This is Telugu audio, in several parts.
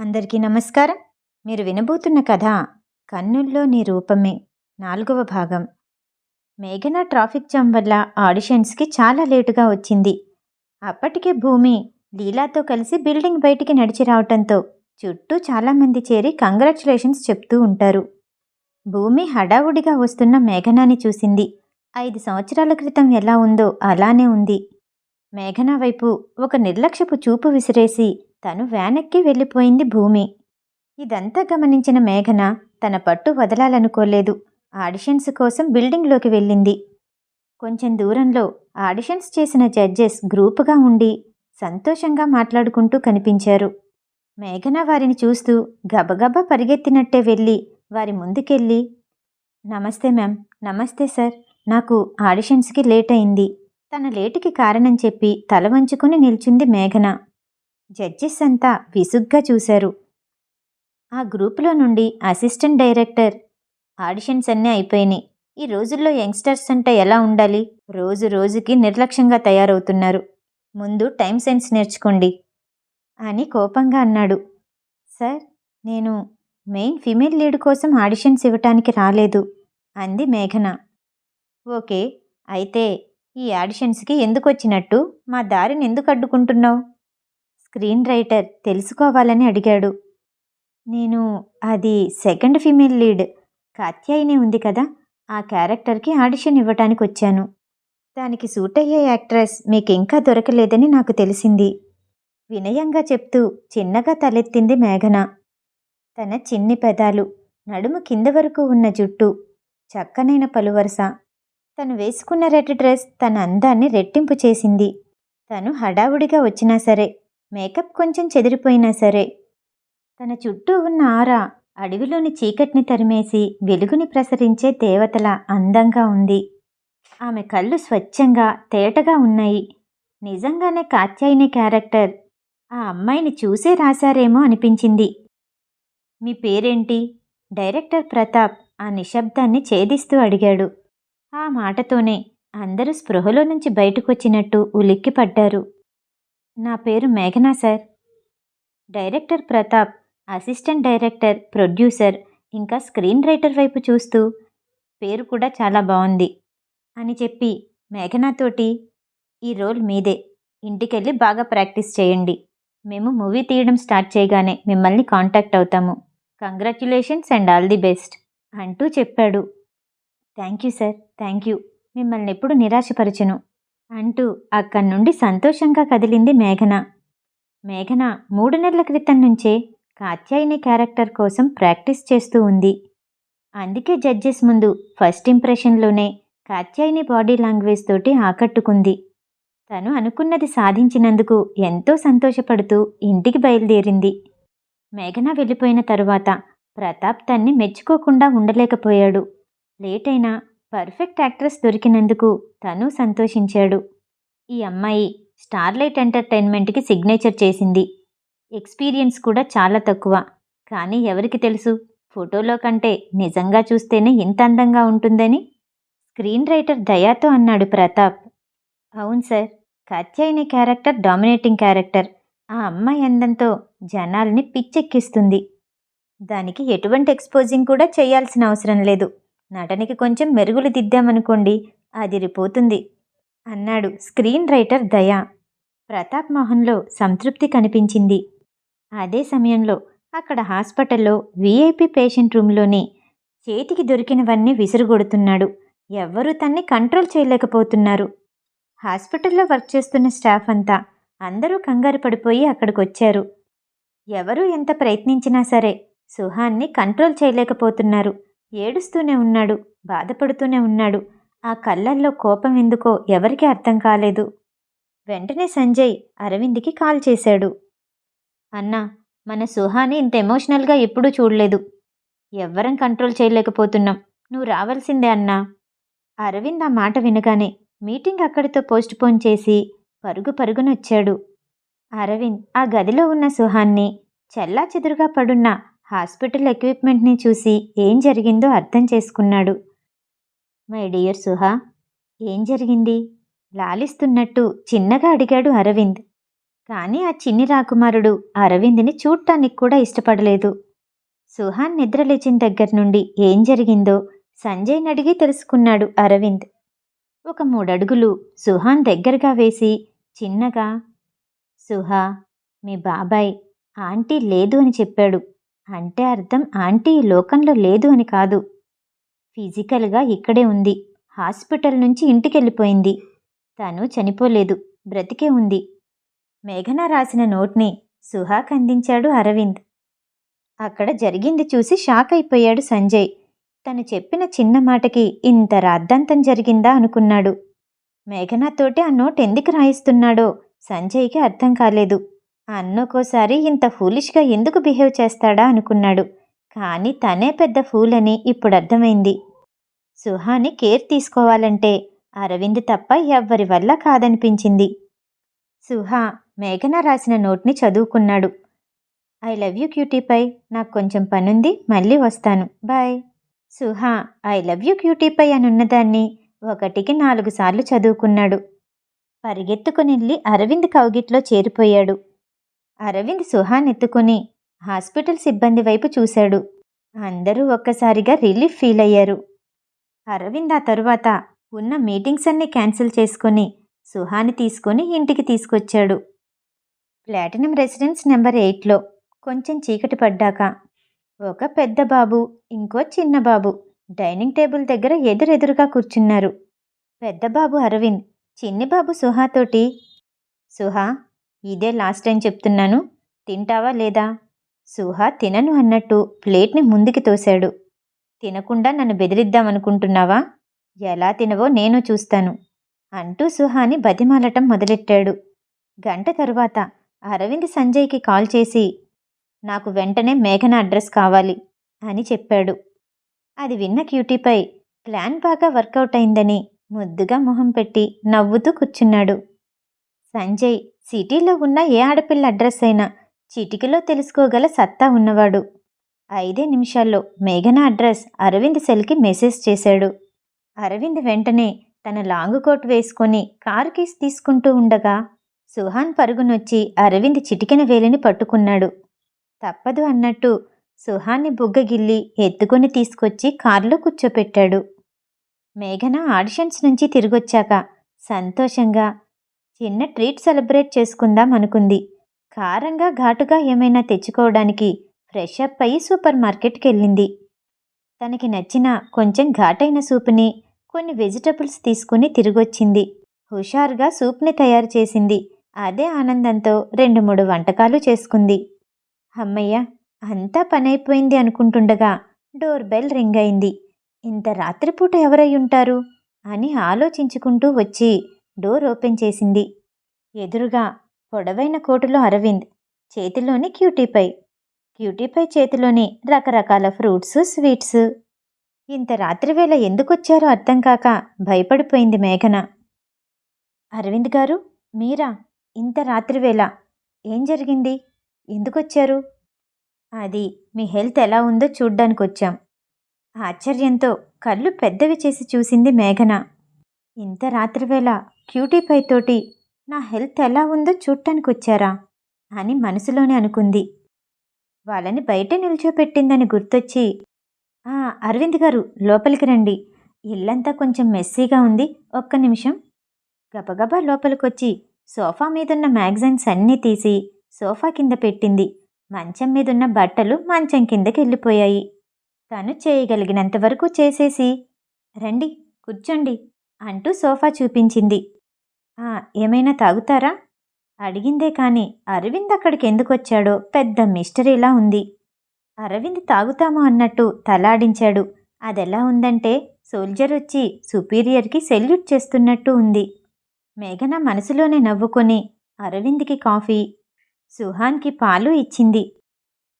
అందరికీ నమస్కారం. మీరు వినబోతున్న కథ కన్నుల్లో నీ రూపమే. నాలుగవ భాగం. మేఘన ట్రాఫిక్ జామ్ వల్ల ఆడిషన్స్కి చాలా లేటుగా వచ్చింది. అప్పటికే భూమి లీలాతో కలిసి బిల్డింగ్ బయటికి నడిచి రావటంతో చుట్టూ చాలామంది చేరి కంగ్రాచులేషన్స్ చెప్తూ ఉంటారు. భూమి హడావుడిగా వస్తున్న మేఘనాని చూసింది. ఐదు సంవత్సరాల క్రితం ఎలా ఉందో అలానే ఉంది. మేఘన వైపు ఒక నిర్లక్ష్యపు చూపు విసిరేసి తను వెనక్కి వెళ్ళిపోయింది భూమి. ఇదంతా గమనించిన మేఘన తన పట్టు వదలాలనుకోలేదు. ఆడిషన్స్ కోసం బిల్డింగ్లోకి వెళ్ళింది. కొంచెం దూరంలో ఆడిషన్స్ చేసిన జడ్జెస్ గ్రూపుగా ఉండి సంతోషంగా మాట్లాడుకుంటూ కనిపించారు. మేఘన వారిని చూస్తూ గబగబా పరిగెత్తినట్టే వెళ్ళి వారి ముందుకెళ్ళి నమస్తే మ్యామ్ నమస్తే సార్ నాకు ఆడిషన్స్కి లేట్ అయింది. తన లేటుకి కారణం చెప్పి తల వంచుకుని నిల్చుంది మేఘన. జడ్జెస్ అంతా విసుగ్గా చూశారు. ఆ గ్రూపులో నుండి అసిస్టెంట్ డైరెక్టర్ ఆడిషన్స్ అన్నీ అయిపోయినాయి. ఈ రోజుల్లో యంగ్స్టర్స్ అంటే ఎలా ఉండాలి? రోజు రోజుకి నిర్లక్ష్యంగా తయారవుతున్నారు. ముందు టైం సెన్స్ నేర్చుకోండి అని కోపంగా అన్నాడు. సార్ నేను మెయిన్ ఫిమేల్ లీడ్ కోసం ఆడిషన్స్ ఇవ్వటానికి రాలేదు అంది మేఘన. ఓకే అయితే ఈ ఆడిషన్స్కి ఎందుకు వచ్చినట్టు? మా దారిని ఎందుకు అడ్డుకుంటున్నావు? స్క్రీన్ రైటర్ తెలుసుకోవాలని అడిగాడు. నేను అది సెకండ్ ఫీమేల్ లీడ్ కాత్యాయిని ఉంది కదా ఆ క్యారెక్టర్కి ఆడిషన్ ఇవ్వటానికి వచ్చాను. దానికి సూట్ అయ్యే యాక్ట్రెస్ మీకు ఇంకా దొరకలేదని నాకు తెలిసింది. వినయంగా చెప్తూ చిన్నగా తలెత్తింది మేఘన. తన చిన్ని పెదాలు నడుము కింద వరకు ఉన్న జుట్టు చక్కనైన పలువరస. తను వేసుకున్న రెడ్ డ్రెస్ తన అందాన్ని రెట్టింపు చేసింది. తను హడావుడిగా వచ్చినా సరే మేకప్ కొంచెం చెదిరిపోయినా సరే. తన చుట్టూ ఉన్న ఆరా అడవిలోని చీకటిని తరిమేసి వెలుగుని ప్రసరించే దేవతల అందంగా ఉంది. ఆమె కళ్ళు స్వచ్ఛంగా తేటగా ఉన్నాయి. నిజంగానే కాత్యాయిని క్యారెక్టర్. ఆ అమ్మాయిని చూసే రాశారేమో అనిపించింది. మీ పేరేంటి? డైరెక్టర్ ప్రతాప్ ఆ నిశ్శబ్దాన్ని ఛేదిస్తూ అడిగాడు. ఆ మాటతోనే అందరూ స్పృహలో నుంచి బయటకొచ్చినట్టు ఉలిక్కిపడ్డారు. నా పేరు మేఘనా sir. Director Pratap assistant director producer ఇంకా స్క్రీన్ రైటర్ వైపు చూస్తూ పేరు కూడా చాలా బాగుంది అని చెప్పి మేఘనాతోటి ఈ రోల్ మీదే ఇంటికెళ్ళి బాగా ప్రాక్టీస్ చేయండి. మేము మూవీ తీయడం స్టార్ట్ చేయగానే మిమ్మల్ని కాంటాక్ట్ అవుతాము. Congratulations and all the best అంటూ చెప్పాడు. Thank you sir. Thank you. మిమ్మల్ని ఎప్పుడు నిరాశపరచను. అంటూ అక్కడి నుండి సంతోషంగా కదిలింది మేఘన. మేఘన మూడు నెలల క్రితం నుంచే కాత్యాయని క్యారెక్టర్ కోసం ప్రాక్టీస్ చేస్తూ ఉంది. అందుకే జడ్జెస్ ముందు ఫస్ట్ ఇంప్రెషన్లోనే కాత్యాయని బాడీ లాంగ్వేజ్ తోటి ఆకట్టుకుంది. తను అనుకున్నది సాధించినందుకు ఎంతో సంతోషపడుతూ ఇంటికి బయలుదేరింది. మేఘన వెళ్ళిపోయిన తరువాత ప్రతాప్ తన్ని మెచ్చుకోకుండా ఉండలేకపోయాడు. లేటైనా పర్ఫెక్ట్ యాక్ట్రెస్ దొరికినందుకు తను సంతోషించాడు. ఈ అమ్మాయి స్టార్లైట్ ఎంటర్టైన్మెంట్కి సిగ్నేచర్ చేసింది. ఎక్స్పీరియన్స్ కూడా చాలా తక్కువ. కానీ ఎవరికి తెలుసు? ఫోటోలో కంటే నిజంగా చూస్తేనే ఇంత అందంగా ఉంటుందని? స్క్రీన్ రైటర్ దయాతో అన్నాడు ప్రతాప్. అవును sir. Katyayini character dominating character. ఆ అమ్మాయి అందంతో జనాల్ని పిచ్చెక్కిస్తుంది. దానికి ఎటువంటి ఎక్స్పోజింగ్ కూడా చేయాల్సిన అవసరం లేదు. నటనకి కొంచెం మెరుగులు దిద్దామనుకోండి అదిరిపోతుంది అన్నాడు స్క్రీన్ రైటర్ దయా. ప్రతాప్ మోహన్లో సంతృప్తి కనిపించింది. అదే సమయంలో అక్కడ హాస్పిటల్లో వీఐపీ పేషెంట్ రూమ్లోని చేతికి దొరికినవన్నీ విసురుగొడుతున్నాడు. ఎవ్వరూ తన్ని కంట్రోల్ చేయలేకపోతున్నారు. హాస్పిటల్లో వర్క్ చేస్తున్న స్టాఫ్ అంతా అందరూ కంగారు పడిపోయి అక్కడికొచ్చారు. ఎవరూ ఎంత ప్రయత్నించినా సరే సుహాన్ని కంట్రోల్ చేయలేకపోతున్నారు. ఏడుస్తూనే ఉన్నాడు బాధపడుతూనే ఉన్నాడు. ఆ కళ్ళల్లో కోపం ఎందుకో ఎవరికీ అర్థం కాలేదు. వెంటనే సంజయ్ అరవింద్కి కాల్ చేశాడు. అన్నా మన సుహాని ఇంత ఎమోషనల్గా ఎప్పుడూ చూడలేదు. ఎవ్వరం కంట్రోల్ చేయలేకపోతున్నాం. నువ్వు రావాల్సిందే అన్నా. అరవింద్ ఆ మాట వినగానే మీటింగ్ అక్కడితో పోస్ట్పోన్ చేసి పరుగు పరుగునొచ్చాడు. అరవింద్ ఆ గదిలో ఉన్న సుహాన్ని చెల్లా చెదురుగా పడున్న హాస్పిటల్ ఎక్విప్మెంట్ని చూసి ఏం జరిగిందో అర్థం చేసుకున్నాడు. మై డియర్ సుహా ఏం జరిగింది? లాలిస్తున్నట్టు చిన్నగా అడిగాడు అరవింద్. కానీ ఆ చిన్ని రాకుమారుడు అరవింద్ని చూడటానికి కూడా ఇష్టపడలేదు. సుహాన్ నిద్రలేచిన దగ్గర నుండి ఏం జరిగిందో సంజయ్ని అడిగి తెలుసుకున్నాడు అరవింద్. ఒక మూడడుగులు సుహాన్ దగ్గరగా వేసి చిన్నగా సుహా మీ బాబాయ్ ఆంటీ లేదు అని చెప్పాడు. అంటే అర్థం ఆంటీ లోకంలో లేదు అని కాదు. ఫిజికల్గా ఇక్కడే ఉంది. హాస్పిటల్ నుంచి ఇంటికెళ్ళిపోయింది. తను చనిపోలేదు. బ్రతికే ఉంది. మేఘన రాసిన నోట్ని సుహాక్ అందించాడు అరవింద్. అక్కడ జరిగింది చూసి షాక్ అయిపోయాడు సంజయ్. తను చెప్పిన చిన్న మాటకి ఇంత రాద్ధాంతం జరిగిందా అనుకున్నాడు. మేఘనాతోటి ఆ నోట్ ఎందుకు రాయిస్తున్నాడో సంజయ్కి అర్థం కాలేదు. అన్నొకోసారి ఇంత ఫూలిష్గా ఎందుకు బిహేవ్ చేస్తాడా అనుకున్నాడు. కానీ తనే పెద్ద ఫూల్ అని ఇప్పుడు అర్థమైంది. సుహాని కేర్ తీసుకోవాలంటే అరవింద్ తప్ప ఎవ్వరి వల్ల కాదనిపించింది. సుహా మేఘన రాసిన నోట్ని చదువుకున్నాడు. ఐ లవ్ యూ క్యూటీపై నాకు కొంచెం పనుంది మళ్ళీ వస్తాను. Bye. Suha I love you cutie pie అని ఉన్నదాన్ని ఒకటికి నాలుగు సార్లు చదువుకున్నాడు. పరిగెత్తుకునెళ్ళి అరవింద్ కౌగిట్లో చేరిపోయాడు. అరవింద్ సుహాన్ ఎత్తుకుని హాస్పిటల్ సిబ్బంది వైపు చూశాడు. అందరూ ఒక్కసారిగా రిలీఫ్ ఫీల్ అయ్యారు. అరవింద్ ఆ తరువాత ఉన్న మీటింగ్స్ అన్నీ క్యాన్సిల్ చేసుకొని సుహాని తీసుకొని ఇంటికి తీసుకొచ్చాడు. ప్లాటినం రెసిడెన్స్ నెంబర్ ఎయిట్లో కొంచెం చీకటి పడ్డాక ఒక పెద్ద బాబు ఇంకో చిన్న బాబు డైనింగ్ టేబుల్ దగ్గర ఎదురెదురుగా కూర్చున్నారు. పెద్ద బాబు అరవింద్ చిన్ని బాబు సుహాతోటి సుహా ఇదే లాస్ట్ టైం చెప్తున్నాను. తింటావా లేదా? సుహా తినను అన్నట్టు ప్లేట్ని ముందుకి తోశాడు. తినకుండా నన్ను బెదిరిద్దామనుకుంటున్నావా ఎలా తినవో నేను చూస్తాను అంటూ సుహాని బతిమాలటం మొదలెట్టాడు. గంట తరువాత అరవింద్ సంజయ్కి కాల్ చేసి నాకు వెంటనే మేఘన అడ్రస్ కావాలి అని చెప్పాడు. అది విన్న క్యూటీపై ప్లాన్ బాగా వర్కౌట్ అయిందని ముద్దుగా మొహం పెట్టి నవ్వుతూ కూర్చున్నాడు. సంజయ్ సిటీలో ఉన్న ఏ ఆడపిల్ల అడ్రస్ అయినా చిటికలో తెలుసుకోగల సత్తా ఉన్నవాడు. ఐదే నిమిషాల్లో మేఘన అడ్రస్ అరవింద్ సెల్కి మెసేజ్ చేశాడు. అరవింద్ వెంటనే తన లాంగ్ కోట్ వేసుకొని కార్ కీస్ తీసుకుంటూ ఉండగా సుహాన్ పరుగునొచ్చి అరవింద్ చిటికెన వేలిని పట్టుకున్నాడు. తప్పదు అన్నట్టు సుహాన్ని బుగ్గగిల్లి ఎత్తుకొని తీసుకొచ్చి కారులో కూర్చోపెట్టాడు. మేఘన ఆడిషన్స్ నుంచి తిరిగొచ్చాక సంతోషంగా చిన్న ట్రీట్ సెలబ్రేట్ చేసుకుందాం అనుకుంది. కారంగా ఘాటుగా ఏమైనా తెచ్చుకోవడానికి ఫ్రెష్ అప్ అయ్యి సూపర్ మార్కెట్కి వెళ్ళింది తనకి నచ్చిన కొంచెం ఘాటైన సూప్ని కొన్ని వెజిటబుల్స్ తీసుకుని తిరిగొచ్చింది. హుషారుగా సూప్ని తయారు చేసింది. అదే ఆనందంతో రెండు మూడు వంటకాలు చేసుకుంది. అమ్మయ్య అంతా పనైపోయింది అనుకుంటుండగా డోర్ బెల్ రింగ్ అయింది. ఇంత రాత్రిపూట ఎవరై ఉంటారు? అని ఆలోచించుకుంటూ వచ్చి డోర్ ఓపెన్ చేసింది. ఎదురుగా పొడవైన కోటులో అరవింద్ చేతిలోని క్యూటీపై క్యూటీపై చేతిలోని రకరకాల ఫ్రూట్స్ స్వీట్స్. ఇంత రాత్రివేళ ఎందుకొచ్చారో అర్థం కాక భయపడిపోయింది మేఘన. అరవింద్ గారు మీరా ఇంత రాత్రివేళ ఏం జరిగింది? ఎందుకొచ్చారు? అది మీ హెల్త్ ఎలా ఉందో చూడ్డానికి వచ్చాం ఆశ్చర్యంతో కళ్ళు పెద్దవి చేసి చూసింది మేఘన. ఇంత రాత్రివేళ క్యూటీపై తోటి నా హెల్త్ ఎలా ఉందో చూడటానికి వచ్చారా అని మనసులోనే అనుకుంది. వాళ్ళని బయట నిల్చోపెట్టిందని గుర్తొచ్చి "ఆ, అరవింద్ గారు లోపలికి రండి. ఇల్లంతా కొంచెం మెస్సీగా ఉంది. ఒక్క నిమిషం. గబగబా లోపలికొచ్చి సోఫా మీదున్న మ్యాగజైన్స్ అన్నీ తీసి సోఫా కింద పెట్టింది. మంచం మీదున్న బట్టలు మంచం కిందకి వెళ్ళిపోయాయి తను చేయగలిగినంత వరకు చేసేసి రండి కూర్చోండి. అంటూ సోఫా చూపించింది. "ఆ, ఏమైనా తాగుతారా? అడిగిందే కాని అరవింద్ అక్కడికి ఎందుకు వచ్చాడో పెద్ద మిస్టరీలా ఉంది. అరవింద్ తాగుతాము అన్నట్టు తలాడించాడు. అదెలా ఉందంటే సోల్జర్ వచ్చి సుపీరియర్కి సెల్యూట్ చేస్తున్నట్టు ఉంది. మేఘన మనసులోనే నవ్వుకొని అరవింద్కి కాఫీ సుహాన్కి పాలు ఇచ్చింది.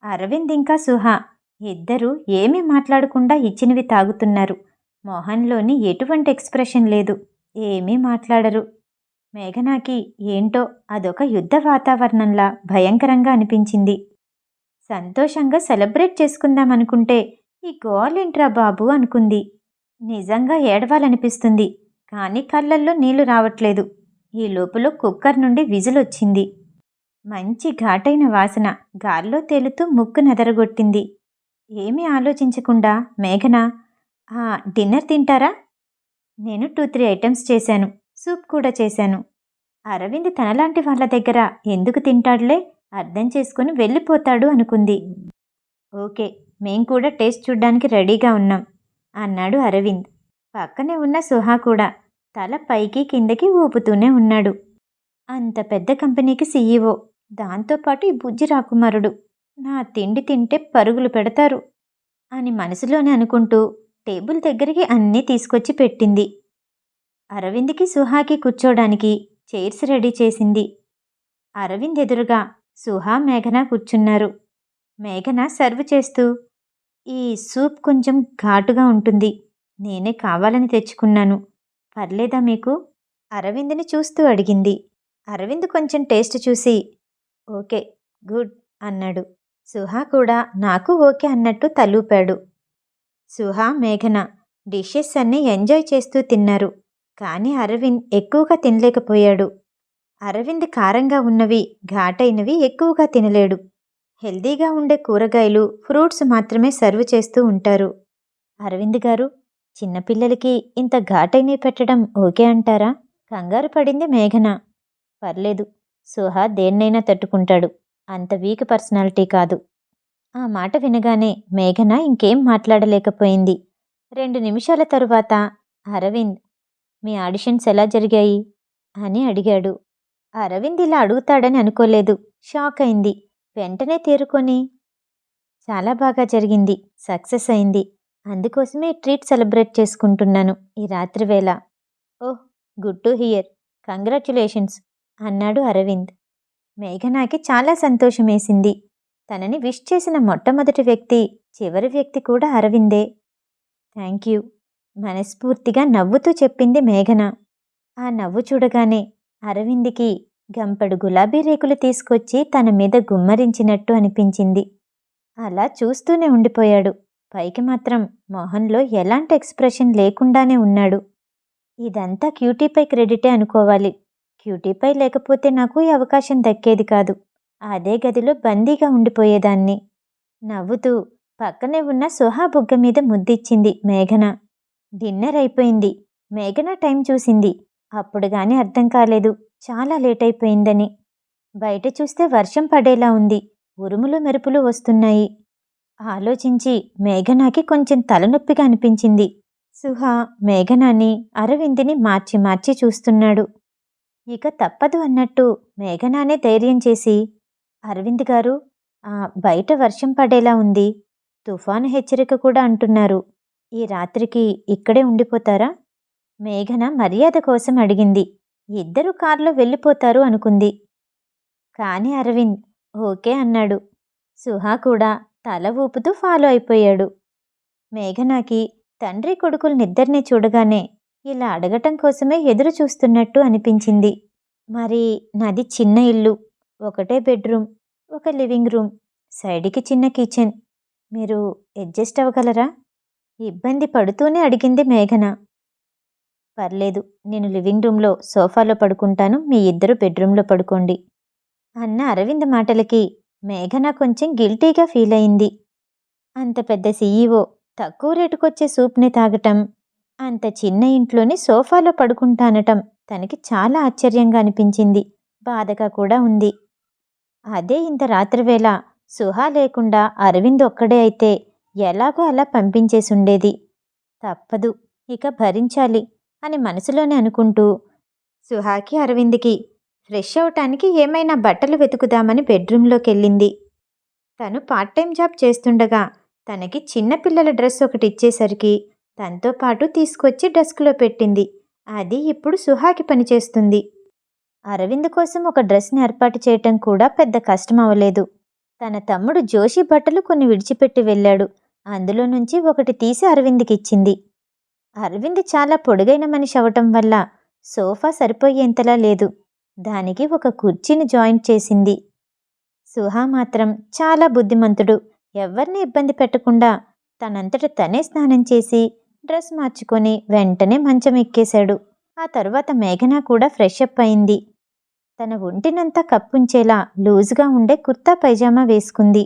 అరవింద్ ఇంకా సుహా ఇద్దరూ ఏమీ మాట్లాడకుండా ఇచ్చినవి తాగుతున్నారు. మొహంలోని ఎటువంటి ఎక్స్ప్రెషన్ లేదు. ఏమీ మాట్లాడరు. మేఘనాకి ఏంటో అదొక యుద్ధ వాతావరణంలా భయంకరంగా అనిపించింది. సంతోషంగా సెలబ్రేట్ చేసుకుందామనుకుంటే ఈ గోలేంట్రా బాబు అనుకుంది. నిజంగా ఏడవాలనిపిస్తుంది కానీ కళ్ళల్లో నీళ్ళు రావట్లేదు. ఈ లోపల కుక్కర్ నుండి విజిల్ వచ్చింది మంచి ఘాటైన వాసన గాల్లో తేలుతూ ముక్కు నెదరగొట్టింది. ఏమీ ఆలోచించకుండా మేఘన డిన్నర్ తింటారా? నేను టూ త్రీ ఐటమ్స్ చేశాను. సూప్ కూడా చేశాను. అరవింద్ తనలాంటి వాళ్ళ దగ్గర ఎందుకు తింటాడులే? అర్థం చేసుకుని వెళ్ళిపోతాడు అనుకుంది. ఓకే మేం కూడా టేస్ట్ చూడ్డానికి రెడీగా ఉన్నాం అన్నాడు అరవింద్. పక్కనే ఉన్న సుహా కూడా తల పైకి కిందకి ఊపుతూనే ఉన్నాడు. అంత పెద్ద కంపెనీకి సీఈఓ దాంతోపాటు ఈ బుజ్జి రాకుమారుడు. నా తిండి తింటే పరుగులు పెడతారు అని మనసులోనే అనుకుంటూ టేబుల్ దగ్గరికి అన్నీ తీసుకొచ్చి పెట్టింది. అరవింద్కి సుహాకి కూర్చోడానికి చైర్స్ రెడీ చేసింది. అరవింద్ ఎదురుగా సుహా మేఘన కూర్చున్నారు. మేఘన సర్వ్ చేస్తూ ఈ సూప్ కొంచెం ఘాటుగా ఉంటుంది. నేనే కావాలని తెచ్చుకున్నాను. పర్లేదా మీకు? అరవింద్ని చూస్తూ అడిగింది. అరవింద్ కొంచెం టేస్ట్ చూసి ఓకే గుడ్ అన్నాడు. సుహా కూడా నాకు ఓకే అన్నట్టు తలూపాడు. సుహా మేఘన డిషెస్ అన్నీ ఎంజాయ్ చేస్తూ తిన్నారు. కానీ అరవింద్ ఎక్కువగా తినలేకపోయాడు. అరవింద్ కారంగా ఉన్నవి ఘాటైనవి ఎక్కువగా తినలేడు. హెల్దీగా ఉండే కూరగాయలు ఫ్రూట్స్ మాత్రమే సర్వ్ చేస్తూ ఉంటారు. అరవింద్ గారు చిన్నపిల్లలకి ఇంత ఘాటైనవి పెట్టడం ఓకే అంటారా? కంగారు పడింది మేఘన. పర్లేదు సుహా దేన్నైనా తట్టుకుంటాడు. అంత వీక్ పర్సనాలిటీ కాదు. ఆ మాట వినగానే మేఘన ఇంకేం మాట్లాడలేకపోయింది. రెండు నిమిషాల తరువాత అరవింద్ మీ ఆడిషన్స్ ఎలా జరిగాయి? అని అడిగాడు. అరవింద్ ఇలా అడుగుతాడని అనుకోలేదు. షాక్ అయింది. వెంటనే తేరుకొని చాలా బాగా జరిగింది. సక్సెస్ అయింది. అందుకోసమే ట్రీట్ సెలబ్రేట్ చేసుకుంటున్నాను ఈ రాత్రి వేళ. Oh good to hear. Congratulations అన్నాడు అరవింద్. మేఘనాకి చాలా సంతోషమేసింది. తనని విష్ చేసిన మొట్టమొదటి వ్యక్తి చివరి వ్యక్తి కూడా అరవిందే. Thank you. మనస్ఫూర్తిగా నవ్వుతూ చెప్పింది మేఘన. ఆ నవ్వు చూడగానే అరవింద్కి గంపడు గులాబీ రేకులు తీసుకొచ్చి తన మీద గుమ్మరించినట్టు అనిపించింది. అలా చూస్తూనే ఉండిపోయాడు. పైకి మాత్రం మొహంలో ఎలాంటి ఎక్స్ప్రెషన్ లేకుండానే ఉన్నాడు. ఇదంతా క్యూటీపై క్రెడిటే అనుకోవాలి. క్యూటీపై లేకపోతే నాకు ఈ అవకాశం దక్కేది కాదు. అదే గదిలో బందీగా ఉండిపోయేదాన్ని. నవ్వుతూ పక్కనే ఉన్న సుహా బుగ్గ మీద ముద్దిచ్చింది మేఘన. డిన్నర్ అయిపోయింది. మేఘన టైం చూసింది. అప్పుడు గాని అర్థం కాలేదు. చాలా లేట్ అయిపోయిందని. బయట చూస్తే వర్షం పడేలా ఉంది. ఉరుములు మెరుపులు వస్తున్నాయి. ఆలోచించి మేఘనాకి కొంచెం తలనొప్పిగా అనిపించింది. సుహా మేఘనాని అరవింద్ని మార్చి మార్చి చూస్తున్నాడు. ఇక తప్పదు అన్నట్టు మేఘనానే ధైర్యం చేసి అరవింద్ గారు ఆ బయట వర్షం పడేలా ఉంది. తుఫాను హెచ్చరిక కూడా అంటున్నారు. ఈ రాత్రికి ఇక్కడే ఉండిపోతారా? మేఘన మర్యాద కోసం అడిగింది. ఇద్దరు కారులో వెళ్ళిపోతారు అనుకుంది. కాని అరవింద్ ఓకే అన్నాడు. సుహా కూడా తల ఊపుతూ ఫాలో అయిపోయాడు. మేఘనాకి తండ్రి కొడుకులనిద్దరినీ చూడగానే ఇలా అడగటం కోసమే ఎదురు చూస్తున్నట్టు అనిపించింది. మరి నాది చిన్న ఇల్లు ఒకటే బెడ్రూమ్ ఒక లివింగ్ రూమ్ సైడ్కి చిన్న కిచెన్. మీరు అడ్జస్ట్ అవ్వగలరా? ఇబ్బంది పడుతూనే అడిగింది మేఘన. పర్లేదు నేను లివింగ్ రూమ్లో సోఫాలో పడుకుంటాను మీ ఇద్దరు బెడ్రూమ్లో పడుకోండి. అన్న అరవింద్ మాటలకి మేఘన కొంచెం గిల్టీగా ఫీల్ అయింది. అంత పెద్ద సీఈఓ తక్కువ రేటుకొచ్చే సూప్ని తాగటం అంత చిన్న ఇంట్లోని సోఫాలో పడుకుంటానటం తనకి చాలా ఆశ్చర్యంగా అనిపించింది. బాధగా కూడా ఉంది. అదే ఇంత రాత్రివేళ. సుహా లేకుండా అరవింద్ ఒక్కడే అయితే ఎలాగో అలా పంపించేసుండేది. తప్పదు ఇక భరించాలి అని మనసులోనే అనుకుంటూ సుహాకి అరవింద్కి ఫ్రెష్ అవటానికి ఏమైనా బట్టలు వెతుకుదామని బెడ్రూమ్లోకి వెళ్ళింది తను పార్ట్ టైం జాబ్ చేస్తుండగా తనకి చిన్నపిల్లల డ్రెస్ ఒకటి ఇచ్చేసరికి తనతో పాటు తీసుకొచ్చి డెస్క్లో పెట్టింది. అది ఇప్పుడు సుహాకి పనిచేస్తుంది. అరవింద్ కోసం ఒక డ్రెస్ని ఏర్పాటు చేయటం కూడా పెద్ద కష్టం అవ్వలేదు తన తమ్ముడు జోషి బట్టలు కొన్ని విడిచిపెట్టి వెళ్ళాడు. అందులో నుంచి ఒకటి తీసి అరవింద్కి ఇచ్చింది అరవింద్ చాలా పొడుగైన మనిషి అవటం వల్ల సోఫా సరిపోయేంతలా లేదు. దానికి ఒక కుర్చీని జాయింట్ చేసింది. సుహా మాత్రం చాలా బుద్ధిమంతుడు. ఎవరిని ఇబ్బంది పెట్టకుండా తనంతట తనే స్నానం చేసి డ్రెస్ మార్చుకొని వెంటనే మంచం ఎక్కేశాడు. ఆ తర్వాత మేఘన కూడా ఫ్రెష్ అప్ అయింది. తన ఒంటినంతా కప్పుంచేలా లూజుగా ఉండే కుర్తా పైజామా వేసుకుంది.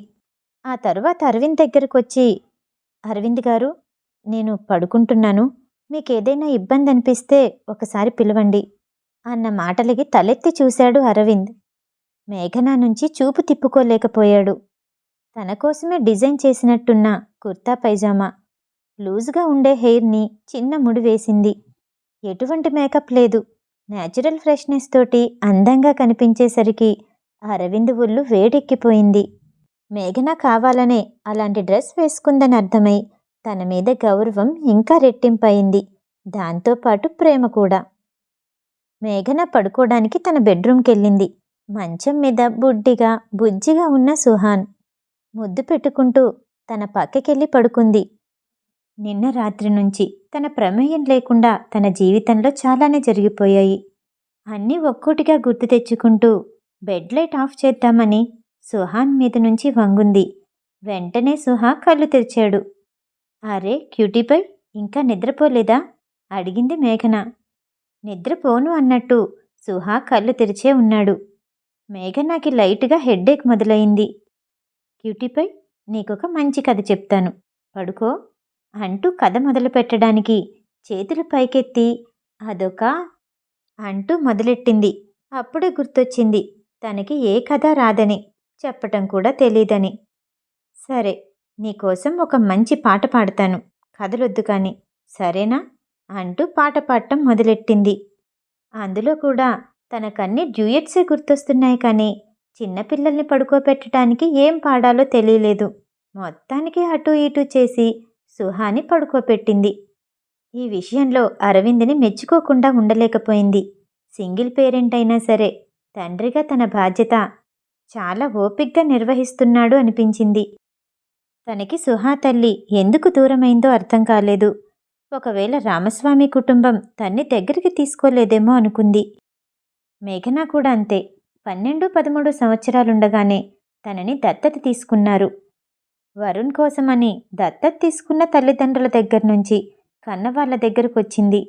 ఆ తర్వాత అరవింద్ దగ్గరకొచ్చి అరవింద్ గారు నేను పడుకుంటున్నాను. మీకేదైనా ఇబ్బంది అనిపిస్తే ఒకసారి పిలవండి అన్న మాటలకి తలెత్తి చూశాడు అరవింద్. మేఘనా నుంచి చూపు తిప్పుకోలేకపోయాడు. తన కోసమే డిజైన్ చేసినట్టున్న కుర్తా పైజామా లూజుగా ఉండే హెయిర్ని చిన్న ముడి వేసింది. ఎటువంటి మేకప్ లేదు. నేచురల్ ఫ్రెష్నెస్ తోటి అందంగా కనిపించేసరికి అరవింద్ ఒళ్ళు వేడెక్కిపోయింది. మేఘన కావాలనే అలాంటి డ్రెస్ వేసుకుందని అర్థమై తన మీద గౌరవం ఇంకా రెట్టింపయింది. దాంతోపాటు ప్రేమ కూడా. మేఘన పడుకోవడానికి తన బెడ్రూమ్కెళ్ళింది. మంచం మీద బుడ్డిగా బుజ్జిగా ఉన్న సుహాన్ ముద్దు పెట్టుకుంటూ తన పక్కకెళ్ళి పడుకుంది. నిన్న రాత్రి నుంచి తన ప్రమేయం లేకుండా తన జీవితంలో చాలానే జరిగిపోయాయి. అన్నీ ఒక్కోటిగా గుర్తు తెచ్చుకుంటూ బెడ్ లైట్ ఆఫ్ చేద్దామని సుహాన్ మీద నుంచి వంగుంది. వెంటనే సుహా కళ్ళు తెరిచాడు. అరే క్యూటీపై ఇంకా నిద్రపోలేదా? అడిగింది మేఘన. నిద్రపోను అన్నట్టు సుహా కళ్ళు తెరిచే ఉన్నాడు. మేఘనాకి లైట్గా హెడ్ఏక్ మొదలైంది. క్యూటీపై నీకొక మంచి కథ చెప్తాను. పడుకో. అంటూ కథ మొదలు పెట్టడానికి చేతులు పైకెత్తి అదొక అంటూ మొదలెట్టింది. అప్పుడే గుర్తొచ్చింది తనకి ఏ కథ రాదని చెప్పటం కూడా తెలీదని. సరే నీకోసం ఒక మంచి పాట పాడతాను. కథలొద్దు కానీ సరేనా? అంటూ పాట పాడటం మొదలెట్టింది. అందులో కూడా తనకన్నీ డ్యూయట్సే గుర్తొస్తున్నాయి కానీ చిన్నపిల్లల్ని పడుకోబెట్టడానికి ఏం పాడాలో తెలియలేదు. మొత్తానికి అటు ఇటు చేసి సుహాని పడుకోబెట్టింది ఈ విషయంలో అరవింద్ని మెచ్చుకోకుండా ఉండలేకపోయింది. సింగిల్ పేరెంట్ అయినా సరే తండ్రిగా తన బాధ్యత చాలా ఓపిగ్గా నిర్వహిస్తున్నాడు అనిపించింది. తనకి సుహా తల్లి ఎందుకు దూరమైందో అర్థం కాలేదు. ఒకవేళ రామస్వామి కుటుంబం తన్ని దగ్గరికి తీసుకోలేదేమో అనుకుంది. మేఘనా కూడా అంతే. పన్నెండు పదమూడు సంవత్సరాలుండగానే తనని దత్తత తీసుకున్నారు. వరుణ్ కోసమని దత్తత తీసుకున్న తల్లిదండ్రుల దగ్గర నుంచి కన్నవాళ్ళ దగ్గరకు వచ్చింది.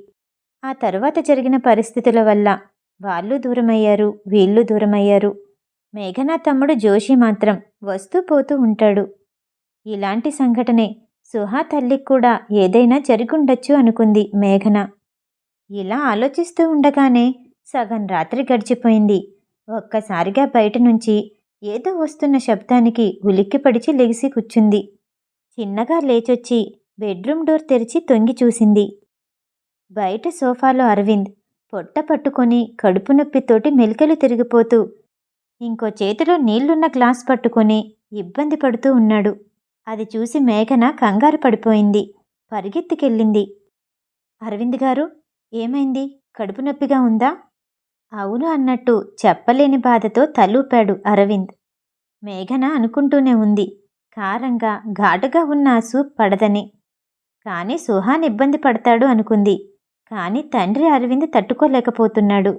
ఆ తర్వాత జరిగిన పరిస్థితుల వల్ల వాళ్ళు దూరమయ్యారు వీళ్ళు దూరమయ్యారు. మేఘనా తమ్ముడు జోషి మాత్రం వస్తూ పోతూ ఉంటాడు. ఇలాంటి సంఘటనే సుహా తల్లికి కూడా ఏదైనా జరిగుండొచ్చు అనుకుంది మేఘన. ఇలా ఆలోచిస్తూ ఉండగానే సగం రాత్రి గడిచిపోయింది. ఒక్కసారిగా బయట నుంచి ఏదో వస్తున్న శబ్దానికి ఉలిక్కిపడిచి లెగిసి కూర్చుంది. చిన్నగా లేచొచ్చి బెడ్రూమ్ డోర్ తెరిచి తొంగి చూసింది. బయట సోఫాలో అరవింద్ పొట్ట పట్టుకొని కడుపు నొప్పితోటి మెలికలు తిరిగిపోతూ ఇంకో చేతిలో నీళ్ళున్న గ్లాస్ పట్టుకొని ఇబ్బంది పడుతూ ఉన్నాడు. అది చూసి మేఘన కంగారు పడిపోయింది. పరిగెత్తికెళ్ళింది. అరవింద్ గారు ఏమైంది? కడుపు నొప్పిగా ఉందా? అవును అన్నట్టు చెప్పలేని బాధతో తలూపాడు అరవింద్. మేఘన అనుకుంటూనే ఉంది. కారంగా ఘాటుగా ఉన్న ఆ సూప్ పడదని. కానీ సుహాన్ ఇబ్బంది పడతాడు అనుకుంది. కానీ తండ్రి అరవింద్ తట్టుకోలేకపోతున్నాడు.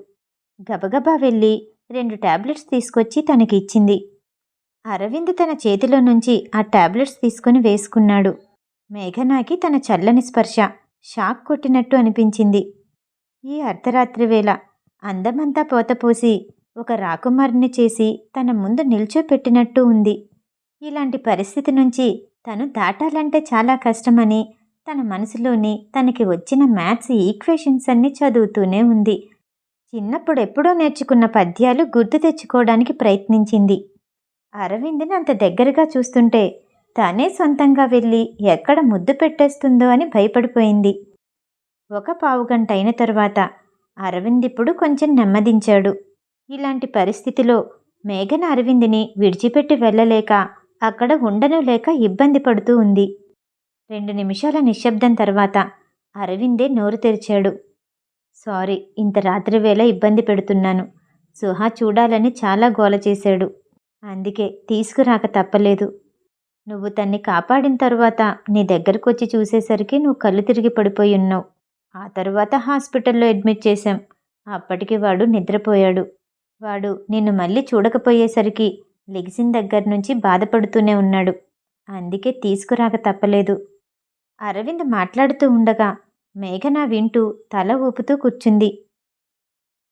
గబగబా వెళ్ళి రెండు టాబ్లెట్స్ తీసుకొచ్చి తనకి ఇచ్చింది అరవింద్ తన చేతిలో నుంచి ఆ టాబ్లెట్స్ తీసుకుని వేసుకున్నాడు. మేఘనాకి తన చల్లని స్పర్శ షాక్ కొట్టినట్టు అనిపించింది. ఈ అర్ధరాత్రి వేళ అందమంతా పోతపోసి ఒక రాకుమారిని చేసి తన ముందు నిల్చోపెట్టినట్టు ఉంది. ఇలాంటి పరిస్థితి నుంచి తను దాటాలంటే చాలా కష్టమని తన మనసులోని తనకి వచ్చిన మ్యాథ్స్ ఈక్వేషన్స్ అన్ని చదువుతూనే ఉంది. చిన్నప్పుడు ఎప్పుడో నేర్చుకున్న పద్యాలు గుర్తు తెచ్చుకోవడానికి ప్రయత్నించింది. అరవింద్ని అంత దగ్గరగా చూస్తుంటే తనే సొంతంగా వెళ్ళి ఎక్కడ ముద్దు పెట్టేస్తుందో అని భయపడిపోయింది. ఒక పావుగంట అయిన తర్వాత అరవింద్ ఇప్పుడు కొంచెం నెమ్మదించాడు. ఇలాంటి పరిస్థితిలో మేఘన అరవింద్ని విడిచిపెట్టి వెళ్ళలేక అక్కడ ఉండను లేక ఇబ్బంది పడుతూ ఉంది. రెండు నిమిషాల నిశ్శబ్దం తర్వాత అరవిందే నోరు తెరిచాడు. సారీ ఇంత రాత్రి వేళ ఇబ్బంది పెడుతున్నాను. సుహా చూడాలని చాలా గోల చేశాడు. అందుకే తీసుకురాక తప్పలేదు. నువ్వు తన్ని కాపాడిన తరువాత నీ దగ్గరకు వచ్చి చూసేసరికి నువ్వు కళ్ళు తిరిగి పడిపోయి ఉన్నావు. ఆ తర్వాత హాస్పిటల్లో అడ్మిట్ చేశాం. అప్పటికి వాడు నిద్రపోయాడు. వాడు నిన్ను మళ్ళీ చూడకపోయేసరికి లెగిసిన దగ్గర నుంచి బాధపడుతూనే ఉన్నాడు. అందుకే తీసుకురాక తప్పలేదు. అరవింద్ మాట్లాడుతూ ఉండగా మేఘన వింటూ తల ఊపుతూ కూర్చుంది.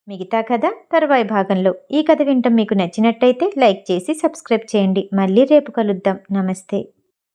మిగతా కథ తర్వాయి భాగంలో. ఈ కథ వింటం మీకు నచ్చినట్టయితే లైక్ చేసి సబ్స్క్రైబ్ చేయండి. మళ్ళీ రేపు కలుద్దాం. నమస్తే.